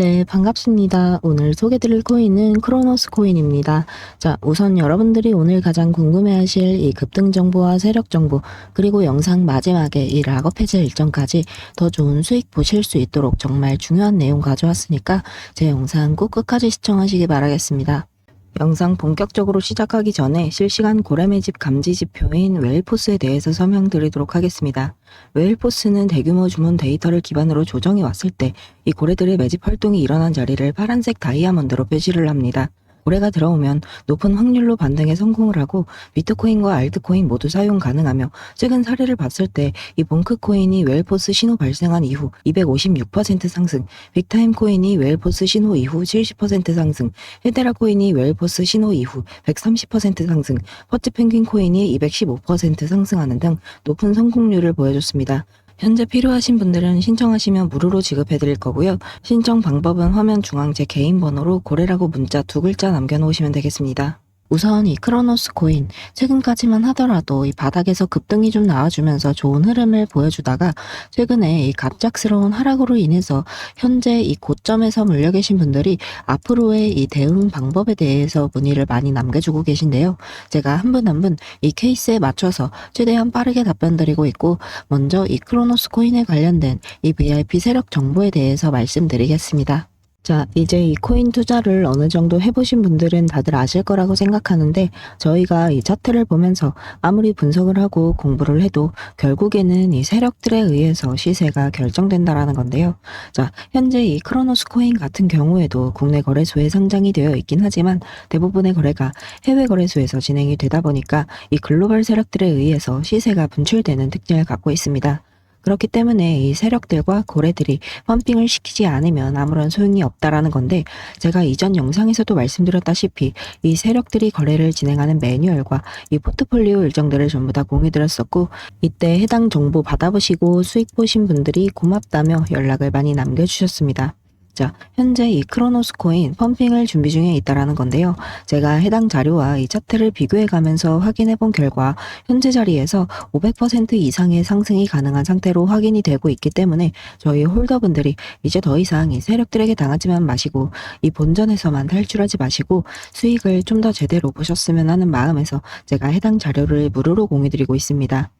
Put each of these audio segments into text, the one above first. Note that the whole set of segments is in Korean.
네, 반갑습니다. 오늘 소개드릴 코인은 크로노스 코인입니다. 자, 우선 여러분들이 오늘 가장 궁금해하실 이 급등 정보와 세력 정보, 그리고 영상 마지막에 이 락업 해제 일정까지 더 좋은 수익 보실 수 있도록 정말 중요한 내용 가져왔으니까 제 영상 꼭 끝까지 시청하시기 바라겠습니다. 영상 본격적으로 시작하기 전에 실시간 고래 매 집 감지 지표인 웨일포스에 대해서 설명드리도록 하겠습니다. 웨일포스는 대규모 주문 데이터를 기반으로 조정이 왔을 때 이 고래들의 매집 활동이 일어난 자리를 파란색 다이아몬드로 표시를 합니다. 고래가 들어오면 높은 확률로 반등에 성공을 하고 비트코인과 알트코인 모두 사용 가능하며 최근 사례를 봤을 때이 봉크 코인이 웰포스 신호 발생한 이후 256% 상승, 빅타임 코인이 웰포스 신호 이후 70% 상승, 헤데라 코인이 웰포스 신호 이후 130% 상승, 퍼츠 펭귄 코인이 215% 상승하는 등 높은 성공률을 보여줬습니다. 현재 필요하신 분들은 신청하시면 무료로 지급해 드릴 거고요. 신청 방법은 화면 중앙 제 개인 번호로 고래라고 문자 두 글자 남겨놓으시면 되겠습니다. 우선 이 크로노스 코인 최근까지만 하더라도 이 바닥에서 급등이 좀 나와주면서 좋은 흐름을 보여주다가 최근에 이 갑작스러운 하락으로 인해서 현재 이 고점에서 물려 계신 분들이 앞으로의 이 대응 방법에 대해서 문의를 많이 남겨주고 계신데요. 제가 한 분 한 분 이 케이스에 맞춰서 최대한 빠르게 답변 드리고 있고 먼저 이 크로노스 코인에 관련된 이 VIP 세력 정보에 대해서 말씀드리겠습니다. 자, 이제 이 코인 투자를 어느 정도 해보신 분들은 다들 아실 거라고 생각하는데 저희가 이 차트를 보면서 아무리 분석을 하고 공부를 해도 결국에는 이 세력들에 의해서 시세가 결정된다라는 건데요. 자, 현재 이 크로노스 코인 같은 경우에도 국내 거래소에 상장이 되어 있긴 하지만 대부분의 거래가 해외 거래소에서 진행이 되다 보니까 이 글로벌 세력들에 의해서 시세가 분출되는 특징을 갖고 있습니다. 그렇기 때문에 이 세력들과 고래들이 펌핑을 시키지 않으면 아무런 소용이 없다라는 건데 제가 이전 영상에서도 말씀드렸다시피 이 세력들이 거래를 진행하는 매뉴얼과 이 포트폴리오 일정들을 전부 다 공유드렸었고 이때 해당 정보 받아보시고 수익 보신 분들이 고맙다며 연락을 많이 남겨주셨습니다. 자, 현재 이 크로노스 코인 펌핑을 준비 중에 있다라는 건데요. 제가 해당 자료와 이 차트를 비교해 가면서 확인해 본 결과 현재 자리에서 500% 이상의 상승이 가능한 상태로 확인이 되고 있기 때문에 저희 홀더분들이 이제 더 이상 이 세력들에게 당하지만 마시고 이 본전에서만 탈출하지 마시고 수익을 좀 더 제대로 보셨으면 하는 마음에서 제가 해당 자료를 무료로 공유드리고 있습니다.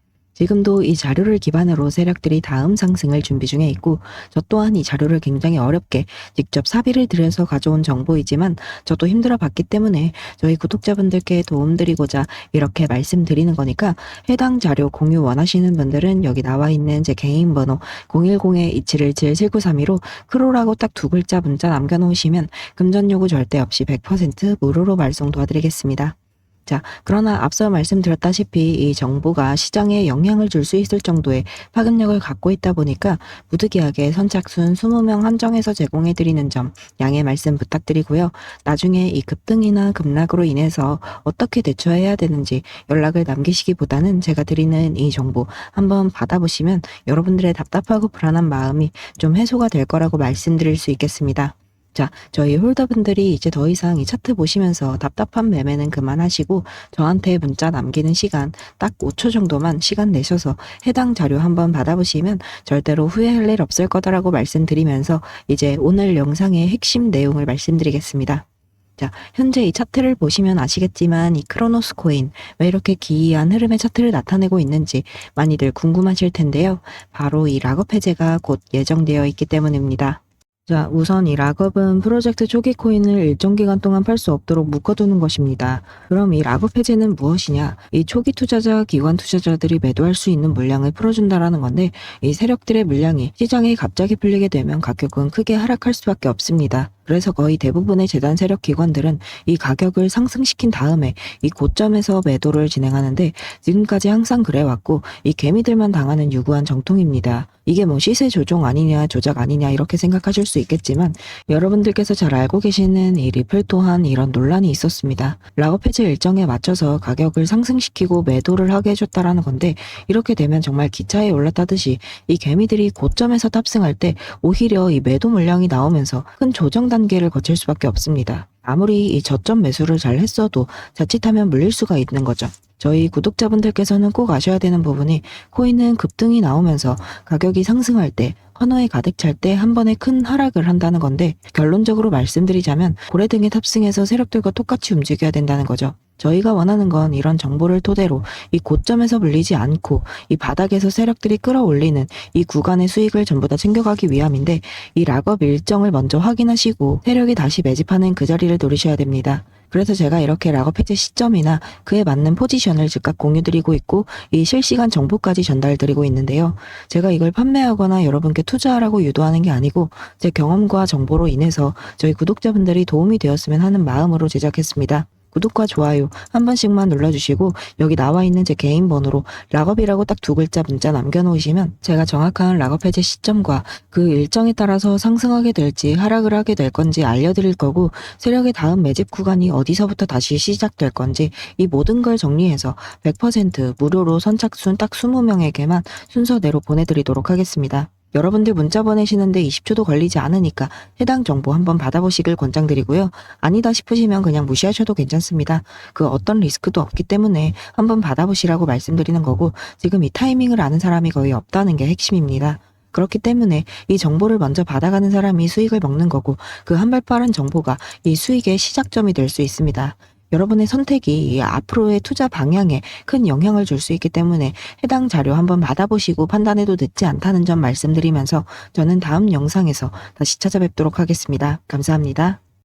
지금도 이 자료를 기반으로 세력들이 다음 상승을 준비 중에 있고 저 또한 이 자료를 굉장히 어렵게 직접 사비를 들여서 가져온 정보이지만 저도 힘들어 봤기 때문에 저희 구독자분들께 도움드리고자 이렇게 말씀드리는 거니까 해당 자료 공유 원하시는 분들은 여기 나와 있는 제 개인 번호 010-2717-7932로 크로라고 딱 두 글자 문자 남겨놓으시면 금전 요구 절대 없이 100% 무료로 발송 도와드리겠습니다. 자, 그러나 앞서 말씀드렸다시피 이 정보가 시장에 영향을 줄 수 있을 정도의 파급력을 갖고 있다 보니까 부득이하게 선착순 20명 한정해서 제공해 드리는 점 양해 말씀 부탁드리고요. 나중에 이 급등이나 급락으로 인해서 어떻게 대처해야 되는지 연락을 남기시기보다는 제가 드리는 이 정보 한번 받아보시면 여러분들의 답답하고 불안한 마음이 좀 해소가 될 거라고 말씀드릴 수 있겠습니다. 자, 저희 홀더분들이 이제 더 이상 이 차트 보시면서 답답한 매매는 그만하시고 저한테 문자 남기는 시간 딱 5초 정도만 시간 내셔서 해당 자료 한번 받아보시면 절대로 후회할 일 없을 거다라고 말씀드리면서 이제 오늘 영상의 핵심 내용을 말씀드리겠습니다. 자, 현재 이 차트를 보시면 아시겠지만 이 크로노스 코인 왜 이렇게 기이한 흐름의 차트를 나타내고 있는지 많이들 궁금하실 텐데요. 바로 이 락업 해제가 곧 예정되어 있기 때문입니다. 자, 우선 이 락업은 프로젝트 초기 코인을 일정 기간 동안 팔 수 없도록 묶어두는 것입니다. 그럼 이 락업 해제는 무엇이냐? 이 초기 투자자, 기관 투자자들이 매도할 수 있는 물량을 풀어준다라는 건데, 이 세력들의 물량이 시장에 갑자기 풀리게 되면 가격은 크게 하락할 수밖에 없습니다. 그래서 거의 대부분의 재단 세력 기관들은 이 가격을 상승시킨 다음에 이 고점에서 매도를 진행하는데 지금까지 항상 그래왔고 이 개미들만 당하는 유구한 정통입니다. 이게 뭐 시세 조종 아니냐 조작 아니냐 이렇게 생각하실 수 있겠지만 여러분들께서 잘 알고 계시는 이 리플 또한 이런 논란이 있었습니다. 락업 해제 일정에 맞춰서 가격을 상승시키고 매도를 하게 해줬다라는 건데 이렇게 되면 정말 기차에 올랐다듯이 이 개미들이 고점에서 탑승할 때 오히려 이 매도 물량이 나오면서 큰 조정 단 계를 거칠 수밖에 없습니다. 아무리 이 저점 매수를 잘 했어도 자칫하면 물릴 수가 있는 거죠. 저희 구독자분들께서는 꼭 아셔야 되는 부분이 코인은 급등이 나오면서 가격이 상승할 때 커너에 가득 찰 때 한 번에 큰 하락을 한다는 건데 결론적으로 말씀드리자면 고래 등에 탑승해서 세력들과 똑같이 움직여야 된다는 거죠. 저희가 원하는 건 이런 정보를 토대로 이 고점에서 물리지 않고 이 바닥에서 세력들이 끌어올리는 이 구간의 수익을 전부 다 챙겨가기 위함인데 이 락업 일정을 먼저 확인하시고 세력이 다시 매집하는 그 자리를 노리셔야 됩니다. 그래서 제가 이렇게 락업 해제 시점이나 그에 맞는 포지션을 즉각 공유드리고 있고 이 실시간 정보까지 전달드리고 있는데요. 제가 이걸 판매하거나 여러분께 투자하라고 유도하는 게 아니고 제 경험과 정보로 인해서 저희 구독자분들이 도움이 되었으면 하는 마음으로 제작했습니다. 구독과 좋아요 한 번씩만 눌러주시고 여기 나와 있는 제 개인 번호로 락업이라고 딱 두 글자 문자 남겨놓으시면 제가 정확한 락업 해제 시점과 그 일정에 따라서 상승하게 될지 하락을 하게 될 건지 알려드릴 거고 세력의 다음 매집 구간이 어디서부터 다시 시작될 건지 이 모든 걸 정리해서 100% 무료로 선착순 딱 20명에게만 순서대로 보내드리도록 하겠습니다. 여러분들 문자 보내시는데 20초도 걸리지 않으니까 해당 정보 한번 받아보시길 권장드리고요. 아니다 싶으시면 그냥 무시하셔도 괜찮습니다. 그 어떤 리스크도 없기 때문에 한번 받아보시라고 말씀드리는 거고 지금 이 타이밍을 아는 사람이 거의 없다는 게 핵심입니다. 그렇기 때문에 이 정보를 먼저 받아가는 사람이 수익을 먹는 거고 그 한 발 빠른 정보가 이 수익의 시작점이 될 수 있습니다. 여러분의 선택이 이 앞으로의 투자 방향에 큰 영향을 줄 수 있기 때문에 해당 자료 한번 받아보시고 판단해도 늦지 않다는 점 말씀드리면서 저는 다음 영상에서 다시 찾아뵙도록 하겠습니다. 감사합니다.